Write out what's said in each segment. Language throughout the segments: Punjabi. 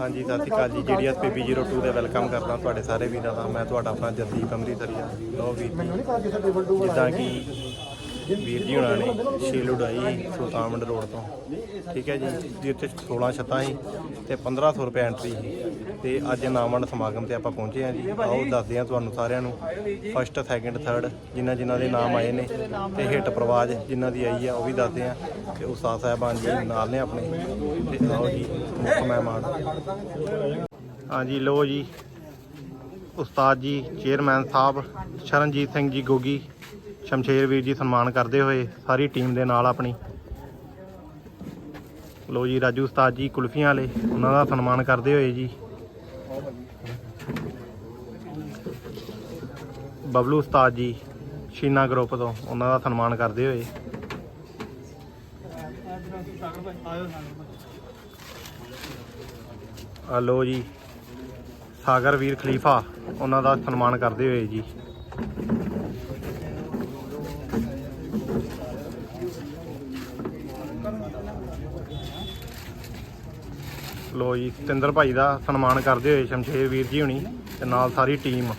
ਹਾਂਜੀ, ਸਤਿ ਸ਼੍ਰੀ ਅਕਾਲ ਜੀ। ਜੀਡੀਐਸ ਪੀਪੀ 02 ਦੇ ਵੈਲਕਮ ਕਰਦਾ ਤੁਹਾਡੇ ਸਾਰੇ ਵੀਰਾਂ ਦਾ। ਮੈਂ ਤੁਹਾਡਾ ਆਪਣਾ ਜਸਦੀਪ ਅੰਮ੍ਰਿਤਸਰੀਆ ਲੋ ਵੀਰ ਜੀ। ਜਿੱਦਾਂ ਕਿ ਵੀਰ ਜੀ ਹੁਣਾਂ ਨੇ ਛੇਲ ਉਡਾਈ ਸੁਲਤਾਨਵੰਡ ਰੋਡ ਤੋਂ। ਠੀਕ ਹੈ ਜੀ ਜਿੱਥੇ 16 ਛੱਤਾਂ ਸੀ ਤੇ 1500 ਰੁਪਏ ਐਂਟਰੀ ਸੀ। ਤੇ ਅੱਜ ਨਾਮਵੰਡ ਸਮਾਗਮ ਤੇ ਆਪਾਂ ਪਹੁੰਚੇ ਹਾਂ ਜੀ। ਆਓ, ਦੱਸਦੇ ਹਾਂ ਤੁਹਾਨੂੰ ਸਾਰਿਆਂ ਨੂੰ। ਫਸਟ ਸੈਕਿੰਡ ਥਰਡ ਜਿਨ੍ਹਾਂ ਜਿਨ੍ਹਾਂ ਦੇ ਨਾਮ ਆਏ ਨੇ ਤੇ ਹਿੱਟ ਪ੍ਰਵਾਜ ਜਿਨ੍ਹਾਂ ਦੀ ਆਈ ਆ, ਉਹ ਵੀ ਦੱਸਦੇ ਹਾਂ ਤੇ ਉਸਤਾਦ ਸਾਹਿਬਾਨ ਜੀ ਨਾਲ ਨੇ ਆਪਣੇ। ਤੇ ਆਓ ਜੀ, ਮੁੱਖ ਮਹਿਮਾਨ। ਹਾਂਜੀ ਲੋ ਜੀ, ਉਸਤਾਦ ਜੀ ਚੇਅਰਮੈਨ ਸਾਹਿਬ, ਸ਼ਰਨਜੀਤ ਸਿੰਘ ਜੀ, ਗੋਗੀ। ਸ਼ਮਸ਼ੇਰ ਵੀਰ ਜੀ ਸਨਮਾਨ ਕਰਦੇ ਹੋਏ ਸਾਰੀ ਟੀਮ ਦੇ ਨਾਲ ਆਪਣੀ। ਲੋ ਜੀ, ਰਾਜੂ ਉਸਤਾਦ ਜੀ ਕੁਲਫੀਆਂ ਵਾਲੇ, ਉਹਨਾਂ ਦਾ ਸਨਮਾਨ ਕਰਦੇ ਹੋਏ ਜੀ। ਬਬਲੂ ਉਸਤਾਦ ਜੀ, ਸ਼ੀਨਾ ਗਰੁੱਪ ਤੋਂ ਉਹਨਾਂ ਦਾ ਸਨਮਾਨ ਕਰਦੇ ਹੋਏ। ਆ ਲੋ ਜੀ, ਸਾਗਰ ਵੀਰ ਖਲੀਫਾ, ਉਹਨਾਂ ਦਾ ਸਨਮਾਨ ਕਰਦੇ ਹੋਏ ਜੀ। ਲੋ ਜੀ, ਸਤਿੰਦਰ ਭਾਈ ਦਾ ਸਨਮਾਨ ਕਰਦੇ ਹੋਏ ਸ਼ਮਸ਼ੇਰ ਵੀਰ ਜੀ ਹੁਣੀ ਤੇ ਨਾਲ ਸਾਰੀ ਟੀਮ।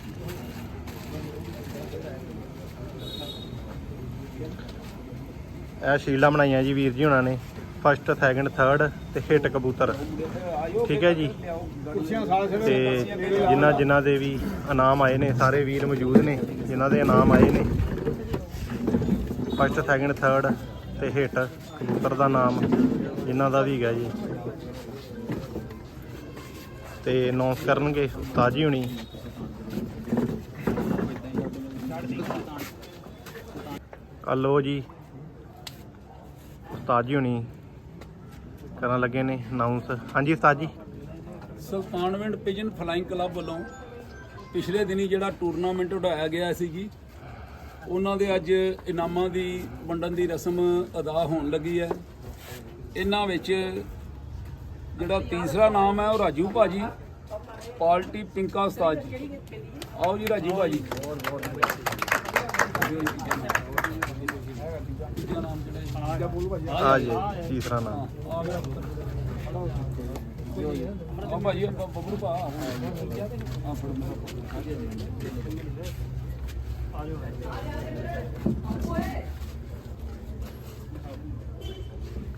ਇਹ ਸ਼ੀਲਡਾਂ ਬਣਾਈਆਂ ਜੀ ਵੀਰ ਜੀ ਹੁਣਾਂ ਨੇ ਫਸਟ ਸੈਕੰਡ ਥਰਡ ਤੇ ਹਿੱਟ ਕਬੂਤਰ। ਠੀਕ ਹੈ ਜੀ? ਤੇ ਜਿਨ੍ਹਾਂ ਜਿਨ੍ਹਾਂ ਦੇ ਵੀ ਇਨਾਮ ਆਏ ਨੇ, ਸਾਰੇ ਵੀਰ ਮੌਜੂਦ ਨੇ, ਜਿਨ੍ਹਾਂ ਦੇ ਇਨਾਮ ਆਏ ਨੇ। ਫਸਟ ਸੈਕੰਡ ਥਰਡ ਤੇ ਹਿੱਟ ਕਬੂਤਰ ਦਾ ਨਾਮ ਜਿਨ੍ਹਾਂ ਦਾ ਵੀ ਹੈਗਾ ਜੀ। ਤੇ ਅਨਾਉਂਸ ਕਰਨਗੇ ਉਸਤਾਦ ਜੀ ਹੁਣੀ। ਆ ਲੋ ਜੀ ਉਸਤਾਦ ਜੀ ਹੁਣੀ। ਕਰਨ ਲੱਗੇ ਨੇ ਅਨਾਉਂਸ ਹਾਂਜੀ ਉਸਤਾਦ ਜੀ। ਸੁਲਤਾਨਵਿੰਡ ਪਿਜਨ ਫਲਾਈਂਗ ਕਲੱਬ ਵੱਲੋਂ ਪਿਛਲੇ ਦਿਨੀ ਜਿਹੜਾ ਟੂਰਨਾਮੈਂਟ ਉਡਾਇਆ ਗਿਆ ਸੀ ਜੀ, ਉਹਨਾਂ ਦੇ ਅੱਜ ਇਨਾਮਾਂ ਦੀ ਵੰਡਣ ਦੀ ਰਸਮ ਅਦਾ ਹੋਣ ਲੱਗੀ ਹੈ। ਇਹਨਾਂ ਵਿੱਚ ਜਿਹੜਾ ਤੀਸਰਾ ਨਾਮ ਹੈ ਉਹ ਰਾਜੂ ਭਾਜੀ ਪਾਰਟੀ ਪਿੰਕਾ ਉਸਤਾਦ ਜੀ। ਆਓ ਜੀ ਰਾਜੂ ਭਾਜੀ। ਦੂਜਾ ਨਾਮ ਜਿਹੜਾ ਆ ਜੀ ਤੀਸਰਾ ਨਾਮ। ਆ ਮੇਰਾ ਪੁੱਤਰ ਆ ਭਾਜੀ ਆਪਾਂ ਬੱਬੂ ਭਾ। ਆ ਫੜ ਮੇਰਾ ਪੁੱਤਰ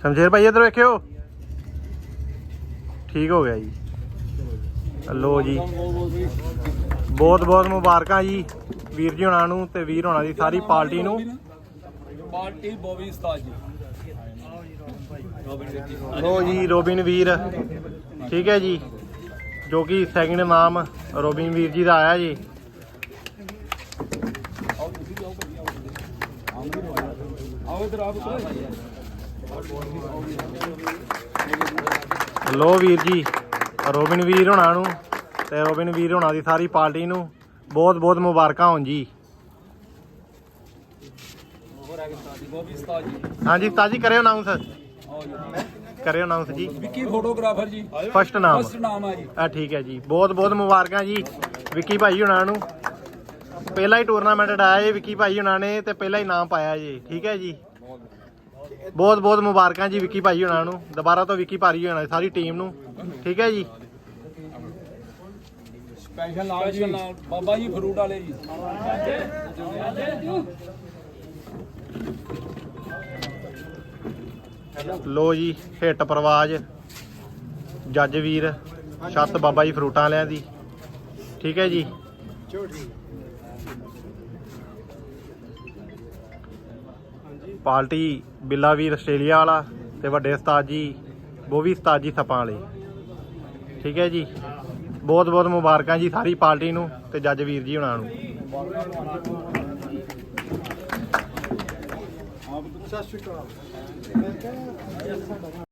ਸ਼ਮਸ਼ੇਰ ਭਾਈ ਇਧਰ ਵੇਖਿਓ। ਠੀਕ ਹੋ ਗਿਆ ਜੀ। ਲੋ ਜੀ। ਬਹੁਤ ਬਹੁਤ ਮੁਬਾਰਕਾਂ ਜੀ ਵੀਰ ਜੀ ਹੁਣਾਂ ਨੂੰ ਤੇ ਵੀਰ ਹੁਣਾਂ ਦੀ ਸਾਰੀ ਪਾਰਟੀ ਨੂੰ। ਪਾਰਟੀ ਬੋਬੀ ਉਸਤਾਦ ਜੀ। ਲੋ ਜੀ ਰੋਬਿਨ ਵੀਰ। ਠੀਕ ਹੈ ਜੀ। ਜੋ ਕਿ ਸੈਕਿੰਡ ਨਾਮ ਰੋਬਿਨ ਵੀਰ ਜੀ ਦਾ ਆਇਆ ਜੀ। ਆਓ ਤੁਸੀਂ ਵੀ ਆਓ ਭਾਜੀ ਆਓ ਆਓ ਇਧਰ ਆਪ ਲੋ ਵੀਰ ਜੀ ਰੋਬਿਨ ਵੀਰ ਹੁਣਾਂ ਨੂੰ ਤੇ ਰੋਬਿਨ ਵੀਰ ਹੁਣਾਂ ਦੀ ਸਾਰੀ ਪਾਰਟੀ ਨੂੰ ਬਹੁਤ ਬਹੁਤ ਮੁਬਾਰਕਾਂ ਹੋਣ ਜੀ। ਹਾਂਜੀ ਉਸਤਾਦ ਜੀ ਕਰਿਓ ਅਨਾਉਂਸ ਕਰਿਓ ਅਨਾਉਂਸ ਜੀ। ਵਿੱਕੀ ਫੋਟੋਗ੍ਰਾਫਰ ਜੀ। ਫਸਟ ਨਾਮ। ਫਸਟ ਨਾਮ ਆ ਜੀ। ਆ ਠੀਕ ਹੈ ਜੀ ਬਹੁਤ ਬਹੁਤ ਮੁਬਾਰਕਾਂ ਜੀ ਵਿੱਕੀ ਭਾਈ ਹੁਣਾਂ ਨੂੰ। ਪਹਿਲਾ ਹੀ ਟੂਰਨਾਮੈਂਟ ਡਾਇਆ ਜੀ ਵਿੱਕੀ ਭਾਈ ਹੁਣਾਂ ਨੇ ਤੇ ਪਹਿਲਾ ਹੀ ਨਾਮ ਪਾਇਆ ਜੀ ਠੀਕ ਹੈ ਜੀ। ਬਹੁਤ ਬਹੁਤ ਮੁਬਾਰਕਾਂ ਜੀ ਵਿੱਕੀ ਭਾਈ ਹੁਣਾਂ ਨੂੰ। ਦੁਬਾਰਾ ਤੋਂ ਵਿੱਕੀ ਭਾਰੀ ਹੋਣਾ ਸਾਰੀ ਟੀਮ ਨੂੰ। ਠੀਕ ਹੈ ਜੀ? ਸਪੈਸ਼ਲ ਨਾਮ ਜੀ। ਬਾਬਾ ਜੀ ਫਰੂਟ ਵਾਲੇ ਜੀ। ਲੋ ਜੀ ਹਿੱਟ ਪ੍ਰਵਾਜ। ਜੱਜ ਵੀਰ ਛੱਤ ਬਾਬਾ ਜੀ ਫਰੂਟਾਂ ਵਾਲਿਆਂ ਦੀ। ਠੀਕ ਹੈ ਜੀ? ਪਾਰਟੀ ਬਿੱਲਾ ਵੀਰ ਆਸਟ੍ਰੇਲੀਆ ਵਾਲਾ ਤੇ ਵੱਡੇ ਉਸਤਾਦ ਜੀ ਬੋਵੀ ਉਸਤਾਦ ਜੀ ਸਪਾਂ ਵਾਲੇ। ਠੀਕ ਹੈ ਜੀ? ਬਹੁਤ ਬਹੁਤ ਮੁਬਾਰਕਾਂ ਜੀ ਸਾਰੀ ਪਾਰਟੀ ਨੂੰ ਤੇ ਜੱਜ ਵੀਰ ਜੀ ਹੁਣਾਂ ਨੂੰ ਸਤਿ ਸ਼੍ਰੀ ਅਕਾਲ।